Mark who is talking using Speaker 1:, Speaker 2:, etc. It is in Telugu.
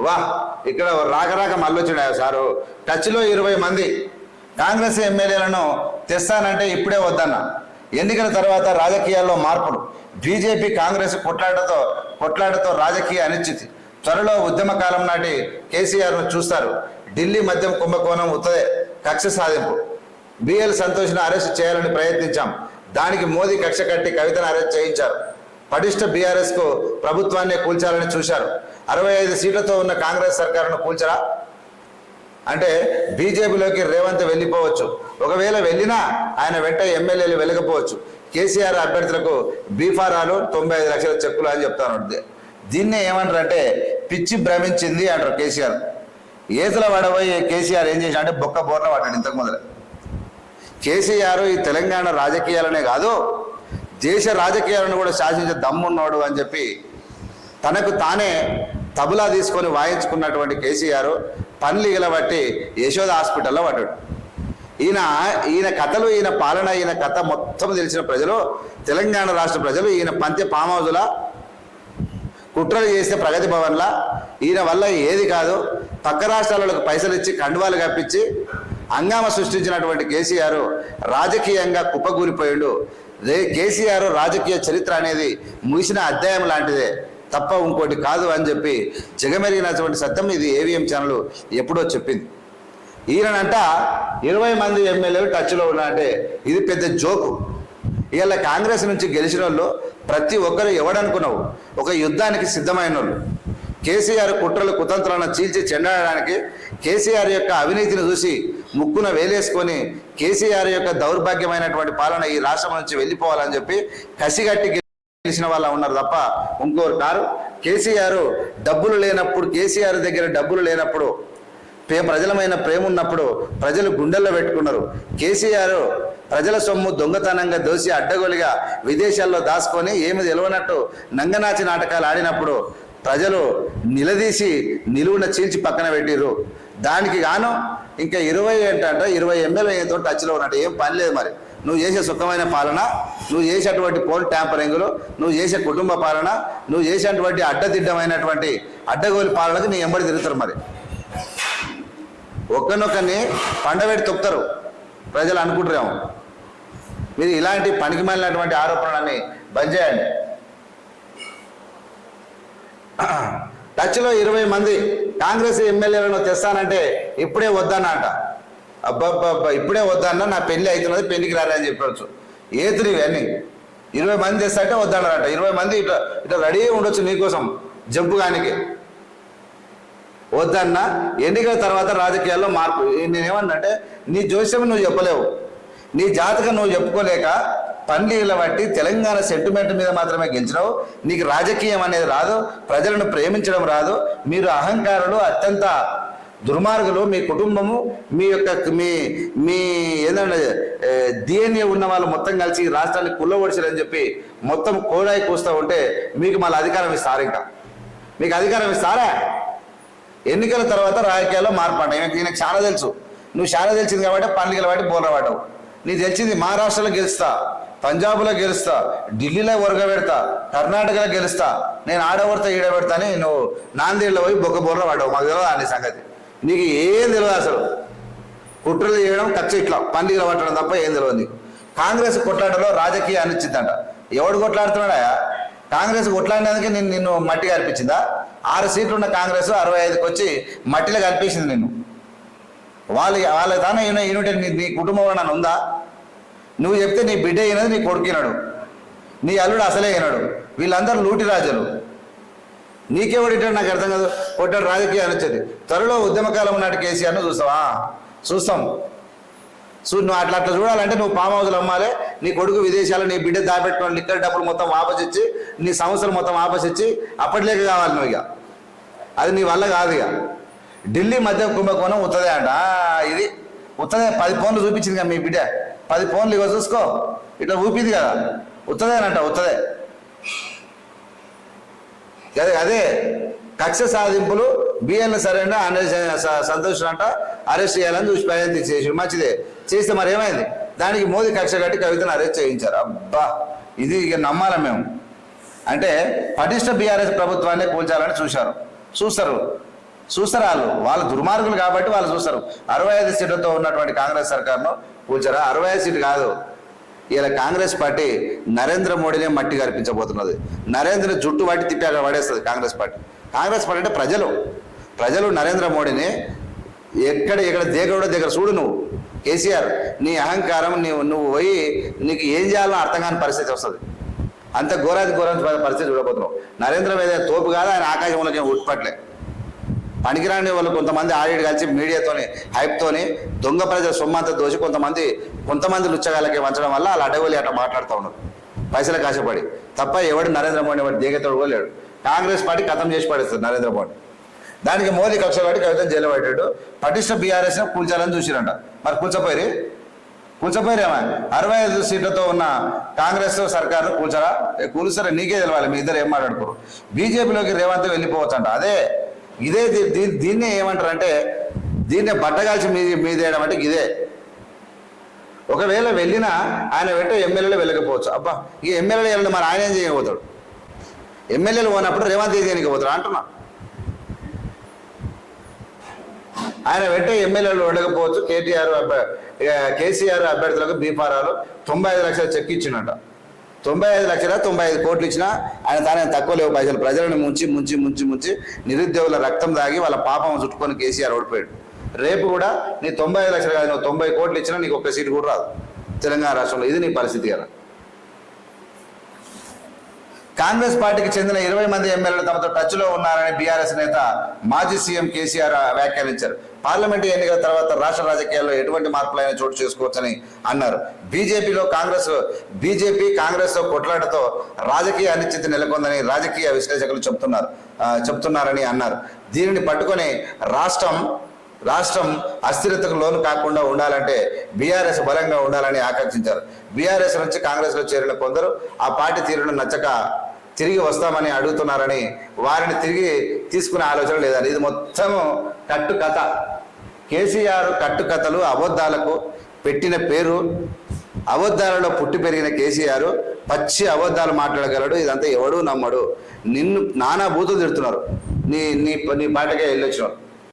Speaker 1: వా ఇక్కడ రాక రాక మళ్ళొచ్చాడు సారు? టచ్లో ఇరవై మంది. కాంగ్రెస్ ఎమ్మెల్యేలను తెస్తానంటే ఇప్పుడే వద్దన్న. ఎన్నికల తర్వాత రాజకీయాల్లో మార్పులు. బీజేపీ కాంగ్రెస్ కొట్లాటతో కొట్లాటతో రాజకీయ అనిశ్చితి. త్వరలో ఉద్యమ కాలం నాటి కేసీఆర్ను చూస్తారు. ఢిల్లీ మద్యం కుంభకోణం ఉత్తదే. కక్ష సాధింపు. బిఎల్ సంతోష్ను అరెస్ట్ చేయాలని ప్రయత్నించాం. దానికి మోదీ కక్ష కట్టి కవితను అరెస్ట్ చేయించారు. పటిష్ట బీఆర్ఎస్కు ప్రభుత్వాన్ని కూల్చాలని చూశారు. అరవై ఐదు సీట్లతో ఉన్న కాంగ్రెస్ సర్కారును కూల్చరా? అంటే బీజేపీలోకి రేవంత్ వెళ్ళిపోవచ్చు. ఒకవేళ వెళ్ళినా ఆయన వెంట ఎమ్మెల్యేలు వెళ్ళకపోవచ్చు కేసీఆర్ అభ్యర్థులకు బీఫారాలు తొంభై ఐదు లక్షల చెక్కులు అని చెప్తాను. దీన్నే ఏమంటారంటే పిచ్చి భ్రమించింది అంటారు కేసీఆర్. ఏతుల పడబోయి కేసీఆర్ ఏం చేసి అంటే బొక్క బోర్న పడ్డాడు ఇంతకు మొదలు. కేసీఆర్ ఈ తెలంగాణ రాజకీయాలనే కాదు దేశ రాజకీయాలను కూడా శాసించే దమ్మున్నాడు అని చెప్పి తనకు తానే తబలా తీసుకొని వాయించుకున్నటువంటి కేసీఆర్ పనులు ఇగలబట్టి యశోద హాస్పిటల్లో పడ్డాడు. ఈయన ఈయన కథలు ఈయన పాలన ఈయన కథ మొత్తం తెలిసిన ప్రజలు తెలంగాణ రాష్ట్ర ప్రజలు ఈయన పంతె పామౌజుల కుట్రలు చేసే ప్రగతి భవన్లా ఈయన వల్ల ఏది కాదు పక్క రాష్ట్రాలకు పైసలు ఇచ్చి కండువాలు కప్పించి హంగామ సృష్టించినటువంటి కేసీఆర్ రాజకీయంగా కుప్పగూలిపోయాడు కేసీఆర్ రాజకీయ చరిత్ర అనేది ముగిసిన అధ్యాయం లాంటిదే. తప్ప ఇంకోటి కాదు అని చెప్పి జగమెరిగినటువంటి సత్యం ఇది ఏవిఎం ఛానల్ ఎప్పుడో చెప్పింది. ఈయనంట ఇరవై మంది ఎమ్మెల్యేలు టచ్లో ఉన్నారంటే ఇది పెద్ద జోకు. ఇవాళ కాంగ్రెస్ నుంచి గెలిచిన వాళ్ళు ప్రతి ఒక్కరు ఎవడనుకున్నావు? ఒక యుద్ధానికి సిద్ధమైన వాళ్ళు కేసీఆర్ కుట్రలు కుతంత్రాలను చీల్చి చెండాడడానికి కేసీఆర్ యొక్క అవినీతిని చూసి ముక్కున వేలేసుకొని కేసీఆర్ యొక్క దౌర్భాగ్యమైనటువంటి పాలన ఈ రాష్ట్రం నుంచి వెళ్ళిపోవాలని చెప్పి కసిగట్టి గెలిచిన వాళ్ళ ఉన్నారు తప్ప ఇంకోరు కారు. కేసీఆర్ డబ్బులు లేనప్పుడు కేసీఆర్ దగ్గర డబ్బులు లేనప్పుడు పే ప్రజలమైన ప్రేమ ఉన్నప్పుడు ప్రజలు గుండెల్లో పెట్టుకున్నారు. కేసీఆర్ ప్రజల సొమ్ము దొంగతనంగా దోసి అడ్డగోలుగా విదేశాల్లో దాచుకొని ఏమి తెలియనట్టు నంగనాచి నాటకాలు ఆడినప్పుడు ప్రజలు నిలదీసి నిలువున చీల్చి పక్కన పెట్టిర్రు. దానికి గాను ఇంకా ఇరవై ఏంటంటే ఇరవై ఎమ్మెల్యేతో టచ్లో ఉన్నట్టు ఏం పని లేదు మరి. నువ్వు చేసే సుఖమైన పాలన నువ్వు చేసేటువంటి పోల్ ట్యాంపరింగ్లు నువ్వు చేసే కుటుంబ పాలన నువ్వు చేసేటువంటి అడ్డదిడ్డమైనటువంటి అడ్డగోలు పాలనకు నీ ఎంబడి తిరుగుతారు మరి. ఒక్కనొక్కరిని పండబెట్టి తొక్కుతారు. ప్రజలు అనుకుంటారేమో మీరు ఇలాంటి పనికి మాలినటువంటి ఆరోపణలన్నీ బంద్ చేయండి. టచ్లో ఇరవై మంది కాంగ్రెస్ ఎమ్మెల్యేలను తెస్తానంటే ఇప్పుడే వద్దన్నట. అబ్బబ్బబ్బా ఇప్పుడే వద్దన్న నా పెళ్ళి అవుతున్నది పెళ్ళికి రారని అని చెప్పవచ్చు ఏతులు ఇవన్నీ? ఇరవై మంది తెస్తాంటే వద్దన్నారంట. ఇరవై మంది ఇట్లా ఇట్లా రెడీ ఉండొచ్చు నీకోసం జంపుగానికి వద్దన్న ఎన్నికల తర్వాత రాజకీయాల్లో మార్పు. నేనేమన్నా అంటే నీ జోస్యం నువ్వు చెప్పలేవు. నీ జాతకం నువ్వు చెప్పుకోలేక పన్నీళ్ళ బట్టి తెలంగాణ సెంటిమెంట్ మీద మాత్రమే గెలిచినావు. నీకు రాజకీయం అనేది రాదు ప్రజలను ప్రేమించడం రాదు. మీరు అహంకారులు అత్యంత దుర్మార్గులు మీ కుటుంబము మీ యొక్క మీ మీ ఏదంటే డిఎన్ఏ ఉన్న వాళ్ళు మొత్తం కలిసి ఈ రాష్ట్రాన్ని కుల్లవడిచారని చెప్పి మొత్తం కోడాయి కూస్తూ ఉంటే మీకు మళ్ళీ అధికారం ఇస్తారు ఇంకా? మీకు అధికారం ఇస్తారా? ఎన్నికల తర్వాత రాజకీయాల్లో మార్పు అంట ఈయనకు చాలా తెలుసు. నువ్వు చాలా తెలిసింది కాబట్టి పండుగలు బట్టి బోర్రవాడవు నీకు తెలిసింది మహారాష్ట్రలో గెలుస్తా. పంజాబ్లో గెలుస్తా ఢిల్లీలో ఉరగబెడతా కర్ణాటకలో గెలుస్తా నేను ఆడబడతా ఈడబెడతా అని నువ్వు నాందేడ్లో పోయి బొక్క బోర్లో పడ్డావు. మాకు తెలియదు అనే సంగతి. నీకు ఏం తెలియదు అసలు. కుట్రలు చేయడం ఖర్చు ఇట్లా. పండుగలు పట్టడం తప్ప ఏం తెలియదు నీకు. కాంగ్రెస్ కొట్లాటలో రాజకీయ ఇచ్చిందంట ఎవడు కొట్లాడుతున్నాడా? కాంగ్రెస్ కొట్లాడినందుకే నేను నిన్ను మట్టి కల్పించిందా ఆరు సీట్లు ఉన్న కాంగ్రెస్ అరవై ఐదుకి వచ్చి మట్టిలో కల్పించింది నిన్ను. వాళ్ళ వాళ్ళ తానే యూనిట్ నీ నీ కుటుంబంలో నన్ను ఉందా? నువ్వు చెప్తే నీ బిడ్డ అయినది నీ కొడుకినాడు. నీ అల్లుడు అసలే అయినాడు. వీళ్ళందరూ లూటి రాజులు. నీకే ఓడిటాడు నాకు అర్థం కాదు. కొట్టాడు రాజకీయాలు వచ్చేది. త్వరలో ఉద్యమకాలం నాటి కేసీఆర్ను చూస్తావా? చూస్తాం. చూ నువ్వు అట్లా అట్లా చూడాలంటే నువ్వు పామ్ హౌస్లు అమ్మాలి. నీ కొడుకు విదేశాలు నీ బిడ్డ దాపెట్టుకోవాలి లిక్కర్ డబ్బులు మొత్తం వాపస్ ఇచ్చి నీ సంవత్సరం మొత్తం వాపస్ ఇచ్చి అప్పట్లేక కావాలి నువ్వు ఇక. అది నీ వల్ల కాదు ఇక. ఢిల్లీ మధ్య కుంభకోణం ఉత్తదే అంట. ఇది ఉత్తదే పది ఫోన్లు చూపించింది కదా మీ బిడ్డ. పది ఫోన్లు ఇగో చూసుకో. ఇట్లా ఊపింది కదా. ఉత్తదేనంట ఉత్తదే అదే అదే కక్ష సాధింపులు బిఎల్ సరైన సంతోషం అంట అరెస్ట్ చేయాలని చూసి ప్రయత్నం చేసి మంచిదే. చేస్తే మరి ఏమైంది? దానికి మోదీ కక్ష కట్టి కవితను అరెస్ట్ చేయించారు. అబ్బా! ఇది ఇక నమ్మాలా మేము? అంటే పటిష్ట బీఆర్ఎస్ ప్రభుత్వాన్ని కూల్చాలని చూశారు. చూస్తారు. చూస్తారు వాళ్ళు. వాళ్ళ దుర్మార్గులు కాబట్టి వాళ్ళు చూస్తారు. అరవై ఐదు సీట్లతో ఉన్నటువంటి కాంగ్రెస్ సర్కార్ను కూర్చారా అరవై ఐదు సీట్లు కాదు. ఇలా కాంగ్రెస్ పార్టీ నరేంద్ర మోడీనే మట్టి కనిపించబోతున్నది నరేంద్ర జుట్టు వాటి తిప్పాక పడేస్తుంది కాంగ్రెస్ పార్టీ. కాంగ్రెస్ పార్టీ అంటే ప్రజలు. ప్రజలు నరేంద్ర మోడీని ఎక్కడ ఎక్కడ దేగడో దగ్గర చూడు నువ్వు. కేసీఆర్ నీ అహంకారం నీవు నువ్వు పోయి నీకు ఏం చేయాలో అర్థం కాని పరిస్థితి వస్తుంది. అంత ఘోరాది ఘోరాది పరిస్థితి చూడబోతున్నావు. నరేంద్ర మీద తోపు కాదు ఆయన ఆకాశంలో ఉట్పట్లే పనికిరాని వాళ్ళు కొంతమంది ఆడిడు కలిసి మీడియాతోని హైప్తోని దొంగ ప్రజల సొమ్మంతా దోచి కొంతమంది కొంతమంది లుచ్చగాళ్ళకి వంచడం వల్ల వాళ్ళు అడవులు అట్లా మాట్లాడుతూ ఉన్నారు. పైసలకు ఆశపడి తప్ప ఎవడు నరేంద్ర మోడీ వాడు దిగతోడు కూడా కాంగ్రెస్ పార్టీ ఖతం చేసి పడేస్తుంది నరేంద్ర మోడీ దానికి మోదీ కక్ష పట్టి కవిత జైలు పెట్టాడు పటిష్ట బీఆర్ఎస్ కూల్చాలని చూసిరంట. మరి కూల్చపోయి కూల్చపోయారేమా అరవై ఐదు సీట్లతో ఉన్న కాంగ్రెస్ సర్కారు కూల్చరా? ఏ నీకే తెలవాలి. మీ ఇద్దరు ఏం మాట్లాడుకోరు? బీజేపీలోకి రేవంత్ వెళ్ళిపోవచ్చు అంట అదే ఇదే దీ- దీన్ని దీన్నే ఏమంటారంటే దీన్నే బట్టగాల్చి మీది మీదేయడం అంటే ఇదే. ఒకవేళ వెళ్ళినా ఆయన వెంట ఎమ్మెల్యేలు వెళ్ళకపోవచ్చు. అబ్బా ఈ ఎమ్మెల్యేలు వెళ్ళండి మరి ఆయన ఏం చేయకపోతాడు? ఎమ్మెల్యేలు పోయినప్పుడు రేవంత్ ఏం చేయడానికి పోతాడు అంటున్నా. ఆయన వెంట ఎమ్మెల్యేలు వెళ్ళకపోవచ్చు కేటీఆర్ కేసీఆర్ అభ్యర్థులకు బీఫారాలు తొంభై ఐదు లక్షల చెక్ ఇచ్చినట్టు తొంభై ఐదు లక్షల తొంభై ఐదు కోట్లు ఇచ్చినా ఆయన తానే తక్కువ లేవు పైసలు. ప్రజలను ముంచి ముంచి ముంచి ముంచి నిరుద్యోగుల రక్తం దాగి వాళ్ళ పాపం చుట్టుకొని కేసీఆర్ ఓడిపోయాడు. రేపు కూడా నీ తొంభై ఐదు లక్షలు కాదు నువ్వు తొంభై కోట్లు ఇచ్చినా నీకు ఒక్క సీటు కూడా రాదు. తెలంగాణ రాష్ట్రంలో ఇది నీ పరిస్థితి కదా. కాంగ్రెస్ పార్టీకి చెందిన ఇరవై మంది ఎమ్మెల్యేలు తమతో టచ్లో ఉన్నారని బీఆర్ఎస్ నేత మాజీ సీఎం కేసీఆర్ వ్యాఖ్యానించారు. పార్లమెంటు ఎన్నికల తర్వాత రాష్ట్ర రాజకీయాల్లో ఎటువంటి మార్పులైనా చోటు చేసుకోవచ్చని అన్నారు. బీజేపీలో కాంగ్రెస్ బీజేపీ కాంగ్రెస్తో కొట్లాటతో రాజకీయ అనిశ్చితి నెలకొందని రాజకీయ విశ్లేషకులు చెబుతున్నారు చెబుతున్నారని అన్నారు. దీనిని పట్టుకొని రాష్ట్రం రాష్ట్రం అస్థిరతకు లోను కాకుండా ఉండాలంటే బీఆర్ఎస్ బలంగా ఉండాలని ఆకాంక్షించారు. బీఆర్ఎస్ నుంచి కాంగ్రెస్లో చేరిన కొందరు ఆ పార్టీ తీరును నచ్చక తిరిగి వస్తామని అడుగుతున్నారని వారిని తిరిగి తీసుకునే ఆలోచన లేదని ఇది మొత్తము కట్టు కథ కేసీఆర్ కట్టు కథలు అబద్ధాలకు పెట్టిన పేరు అబద్ధాలలో పుట్టి పెరిగిన కేసీఆర్ పచ్చి అబద్ధాలు మాట్లాడగలడు. ఇదంతా ఎవడూ నమ్మడు. నిన్ను నానా బూతులు తిడుతున్నారు. నీ నీ నీ పాటకే వెళ్ళొచ్చినారు